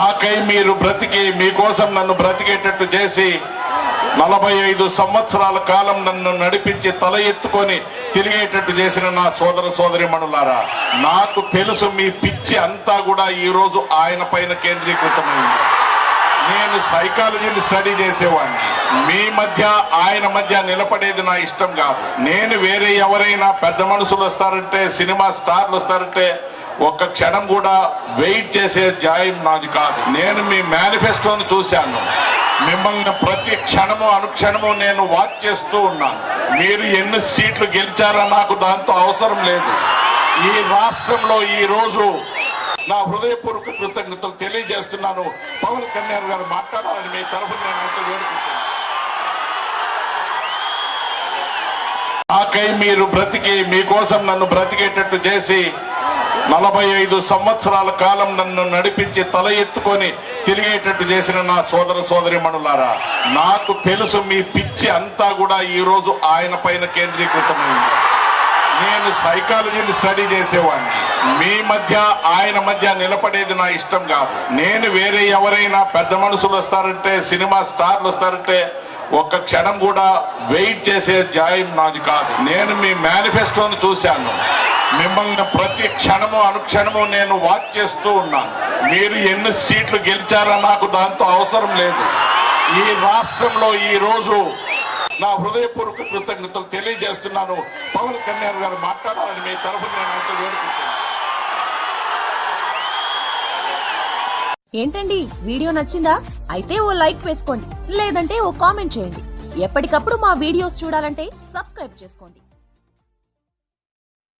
నాకై మీరు బ్రతికి మీకోసం నన్ను బ్రతికేటట్టు చేసి నలభై ఐదు సంవత్సరాల కాలం నన్ను నడిపించి తల ఎత్తుకొని తిరిగేటట్టు చేసిన నా సోదర సోదరి మనులారా నాకు తెలుసు మీ పిచ్చి అంతా కూడా ఈరోజు ఆయన పైన కేంద్రీకృతమైంది. నేను సైకాలజీని స్టడీ చేసేవాడిని. మీ మధ్య ఆయన మధ్య నిలబడేది నా ఇష్టం కాదు. నేను వేరే ఎవరైనా పెద్ద మనుషులు వస్తారంటే సినిమా స్టార్లు వస్తారంటే ఒక్క క్షణం కూడా వెయిట్ చేసే జాయం నాది కాదు. నేను మీ మేనిఫెస్టోను చూశాను. మిమ్మల్ని ప్రతి క్షణము అనుక్షణము నేను వాచ్ చేస్తూ ఉన్నాను. మీరు ఎన్ని సీట్లు గెలిచారో నాకు దాంతో అవసరం లేదు. ఈ రాష్ట్రంలో ఈ రోజు నా హృదయపూర్వక కృతజ్ఞతలు తెలియజేస్తున్నాను. పవన్ కళ్యాణ్ గారు మాట్లాడాలని మీ తరఫున నేను అంత వేడుకుంటున్నాను. నాకై మీరు బ్రతికి మీకోసం నన్ను బ్రతికేటట్టు చేసి నలభై ఐదు సంవత్సరాల కాలం నన్ను నడిపించి తల ఎత్తుకొని తిరిగేటట్టు చేసిన నా సోదర సోదరి మనులారా నాకు తెలుసు మీ పిచ్చి అంతా కూడా ఈరోజు ఆయన పైన కేంద్రీకృతమైంది. నేను సైకాలజీని స్టడీ చేసేవాడిని. మీ మధ్య ఆయన మధ్య నిలబడేది నా ఇష్టం కాదు. నేను వేరే ఎవరైనా పెద్ద మనుషులు వస్తారంటే సినిమా స్టార్లు వస్తారంటే ఒక్క క్షణం కూడా వెయిట్ చేసే జాయం నాది కాదు. నేను మీ మేనిఫెస్టోను చూశాను. మిమ్మల్ని ప్రతి క్షణము అనుక్షణము నేను వాచ్ చేస్తూ ఉన్నాను. మీరు ఎన్ని సీట్లు గెలిచారో నాకు దాంతో అవసరం లేదు. ఈ రాష్ట్రంలో ఈ రోజు నా హృదయపూర్వక కృతజ్ఞతలు తెలియజేస్తున్నాను. పవన్ కళ్యాణ్ గారు మాట్లాడాలని మీ తరఫున నేను అంత వేడుకుంటున్నాను. ఏంటండి? వీడియో నచ్చిందా? అయితే ఓ లైక్ వేసుకోండి. లేదంటే ఓ కామెంట్ చేయండి. ఎప్పటికప్పుడు మా వీడియోస్ చూడాలంటే సబ్స్క్రైబ్ చేసుకోండి.